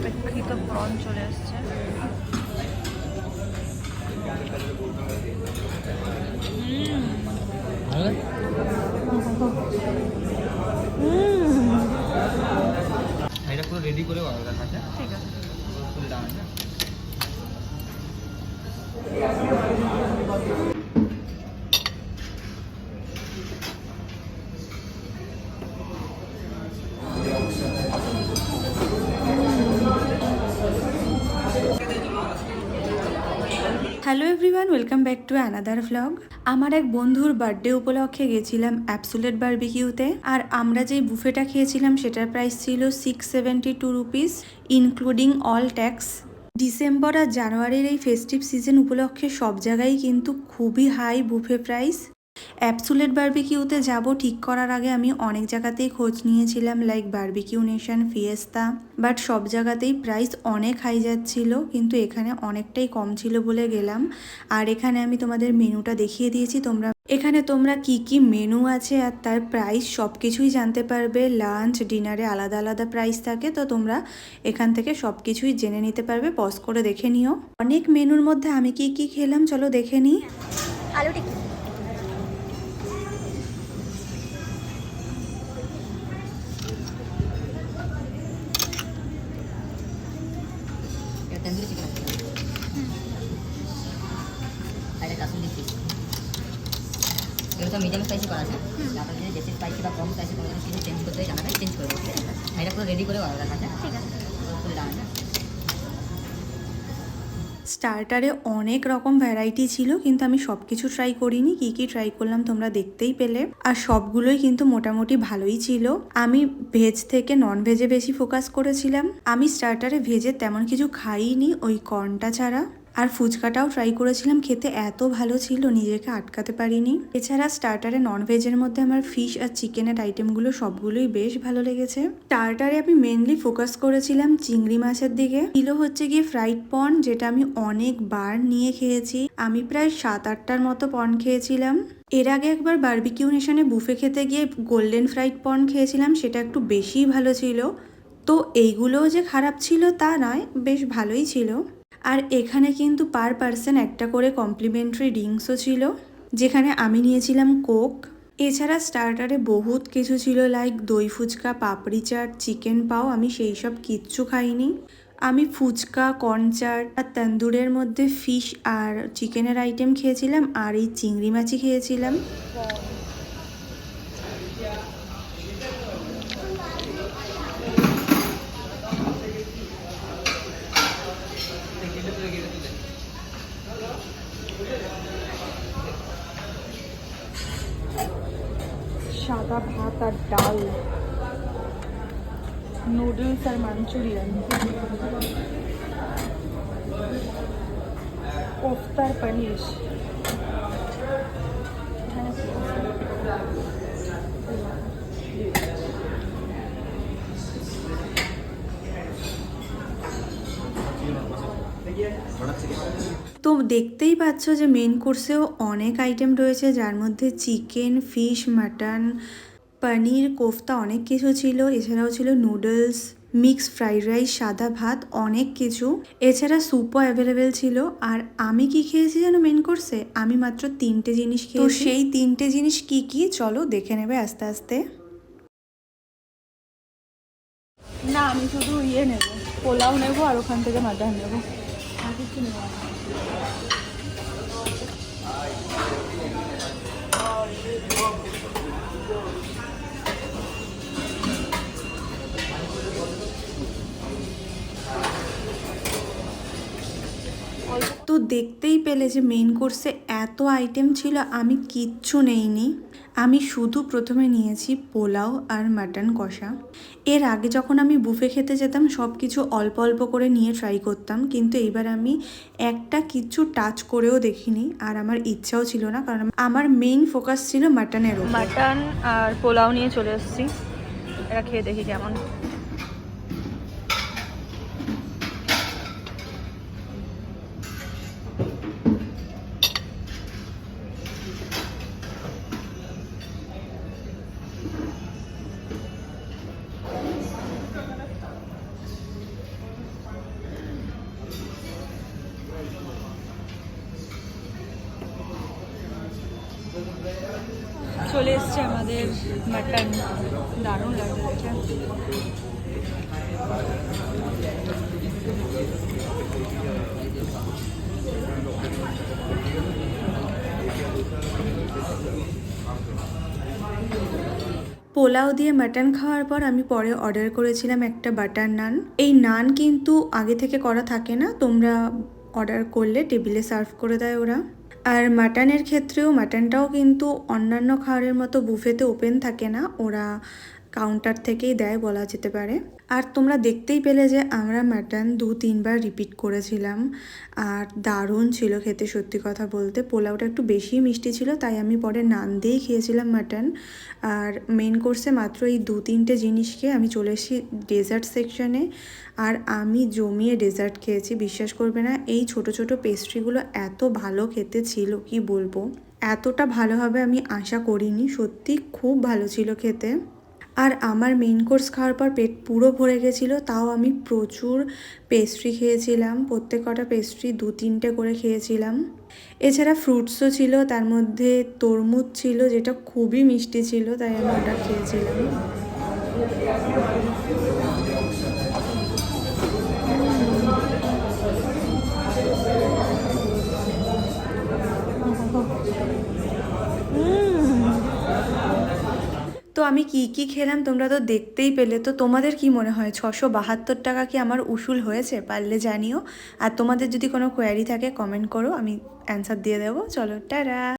অপেক্ষিত prawn চলে এসছে এটা hello everyone, welcome back to another vlog আমার এক বন্ধুর বার্থডে উপলক্ষে গেছিলাম অ্যাপসুলেট বার্বিকিউতে, আর আমরা যেই বুফেটা খেয়েছিলাম সেটার প্রাইস ছিল six seventy two rupees including all tax December আর জানুয়ারির এই ফেস্টিভ সিজন উপলক্ষে সব জায়গায় কিন্তু খুবই হাই বুফে প্রাইস অ্যাপসুলেট বার্বিকিউতে যাব ঠিক করার আগে আমি অনেক জায়গাতেই খোঁজ নিয়েছিলাম like Barbeque Nation, Fiesta. But সব জায়গাতেই প্রাইস অনেক হাই যাচ্ছিল, কিন্তু এখানে অনেকটাই কম ছিল বলে গেলাম। আর এখানে আমি তোমাদের মেনুটা দেখিয়ে দিয়েছি, তোমরা এখানে তোমরা কি কি মেনু আছে আর তার প্রাইস সব কিছুই জানতে পারবে। লাঞ্চ ডিনারে আলাদা আলাদা প্রাইস থাকে, তো তোমরা এখান থেকে সব কিছুই জেনে নিতে পারবে পজ করে দেখে নিও। অনেক মেনুর মধ্যে আমি কি কি খেলাম, চলো দেখে নিই। আলু টিকি এটা তন্দুরি চিকেন আছে? আর এটা কাসুন্দি ফিশ এগুলো তো মিডিয়াম সাইজে করা আছে। আপনার যদি বেশি স্পাইসি বা কম সাইজে কোনো কিছু চেঞ্জ করতে জানাবেন চেঞ্জ করে দেবো আর এটা পুরো রেডি করে রাখা আছে। ঠিক আছে। আছে স্টার্টারে অনেক রকম ভ্যারাইটি ছিল, কিন্তু আমি সব কিছু ট্রাই করিনি। কি কি ট্রাই করলাম তোমরা দেখতেই পেলে। আর সবগুলোই কিন্তু মোটামুটি ভালোই ছিল। আমি ভেজ থেকে নন ভেজে বেশি ফোকাস করেছিলাম। আমি স্টার্টারে ভেজে তেমন কিছু খাইনি, ওই কর্নটা ছাড়া। আর ফুচকাটাও ট্রাই করেছিলাম, খেতে এত ভালো ছিল, নিজেকে আটকাতে পারিনি। এছাড়া স্টার্টারে নন ভেজের মধ্যে আমার ফিশ আর চিকেনের আইটেমগুলো সবগুলোই বেশ ভালো লেগেছে। স্টার্টারে আমি মেনলি ফোকাস করেছিলাম চিংড়ি মাছের দিকে। ছিল হচ্ছে গিয়ে ফ্রাইড পন যেটা আমি অনেক অনেকবার নিয়ে খেয়েছি। আমি প্রায় সাত আটটার মতো পন খেয়েছিলাম। এর আগে একবার বারবিকিউ নেশনে বুফে খেতে গিয়ে গোল্ডেন ফ্রাইড পন খেয়েছিলাম, সেটা একটু বেশিই ভালো ছিল। তো এইগুলোও যে খারাপ ছিল তা নয়, বেশ ভালোই ছিল। আর এখানে কিন্তু পার পার্সন একটা করে কমপ্লিমেন্টারি ড্রিঙ্কসও ছিল, যেখানে আমি নিয়েছিলাম কোক। এছাড়া স্টার্টারে বহুত কিছু ছিল লাইক দই ফুচকা, পাপড়ি চাট, চিকেন পাও, আমি সেই সব কিচ্ছু খাইনি। আমি ফুচকা কর্ন চাট আর তন্দুরের মধ্যে ফিশ আর চিকেনের আইটেম খেয়েছিলাম, আর এই চিংড়ি মাছই খেয়েছিলাম সাদা ভাত আর ডাল নুডলস আর মাঞ্চুরিয়ান কোফতার আছে? তো দেখতেই পাচ্ছ যে মেন কোর্সেও অনেক আইটেম রয়েছে, যার মধ্যে chicken fish mutton paneer kofta অনেক কিছু ছিল। এছাড়াও ছিল নুডলস মিক্স ফ্রাইড রাইস সাদা ভাত অনেক কিছু। এছাড়া স্যুপও অ্যাভেলেবেল ছিল। আর আমি কি খেয়েছি যেন মেন কোর্সে আমি মাত্র তিনটে জিনিস খেয়েছি। সেই তিনটে জিনিস কি কি? চলো দেখে নেবে আস্তে আস্তে। না আমি শুধু ইয়ে নেব পোলাও নেব আর ওখান থেকে মাটন নেব। আর কিছু নেব তো দেখতেই পেলে যে মেন কোর্সে এত আইটেম ছিল, আমি কিচ্ছু নেইনি। আমি শুধু প্রথমে নিয়েছি পোলাও আর মাটন কষা। এর আগে যখন আমি বুফে খেতে যেতাম সব কিছু অল্প অল্প করে নিয়ে ট্রাই করতাম, কিন্তু এইবার আমি একটা কিচ্ছু টাচ করেও দেখিনি আর আমার ইচ্ছাও ছিল না, কারণ আমার মেইন ফোকাস ছিল মাটনের মাটন আর পোলাও নিয়ে চলে এসেছি। এটা খেয়ে দেখি কেমন। এসছে আমাদের মাটন। দারুণ লাগছে পোলাও দিয়ে মাটন খাওয়ার পর আমি পরে অর্ডার করেছিলাম একটা বাটার নান। এই নান কিন্তু আগে থেকে করা থাকে না, তোমরা অর্ডার করলে টেবিলে সার্ভ করে দেয় ওরা। আর মাটনের ক্ষেত্রেও মাটনটাও কিন্তু অন্যান্য খাবারের মতো বুফেতে ওপেন থাকে না। ওরা কাউন্টার থেকেই দেয় বলা যেতে পারে। আর তোমরা দেখতেই পেলে যে আমরা মাটন দু তিনবার রিপিট করেছিলাম। আর দারুণ ছিল খেতে সত্যি কথা বলতে। পোলাওটা একটু বেশি মিষ্টি ছিল, তাই আমি পরে নান দিয়েই খেয়েছিলাম মাটন আর মেন কোর্সে মাত্র এই দু তিনটে জিনিসকে আমি চলে এসেছি ডেজার্ট সেকশনে আর আমি জমিয়ে ডেজার্ট খেয়েছি, বিশ্বাস করবে না, এই ছোট ছোট পেস্ট্রিগুলো এত ভালো খেতে ছিল, কি বলব? এতটা ভালো হবে আমি আশা করিনি, সত্যি খুব ভালো ছিল খেতে। আর আমার মেন কোর্স খাওয়ার পর পেট পুরো ভরে গেছিল, তাও আমি প্রচুর পেস্ট্রি খেয়েছিলাম, প্রত্যেক কটা পেস্ট্রি দু তিনটে করে খেয়েছিলাম। এছাড়া ফ্রুটসও ছিল, তার মধ্যে তরমুজ ছিল, যেটা খুবই মিষ্টি ছিল, তাই আমি ওটা খেয়েছিলাম। তো আমি কি কি খেলাম তোমরা তো দেখতেই পেলে। তো তোমাদের কি মনে হয়? ছশো বাহাত্তর টাকা কি আমার উসুল হয়েছে? পারলে জানিও। আর তোমাদের যদি কোনো কোয়ারি থাকে কমেন্ট করো, আমি অ্যান্সার দিয়ে দেবো। চলো, টাটা!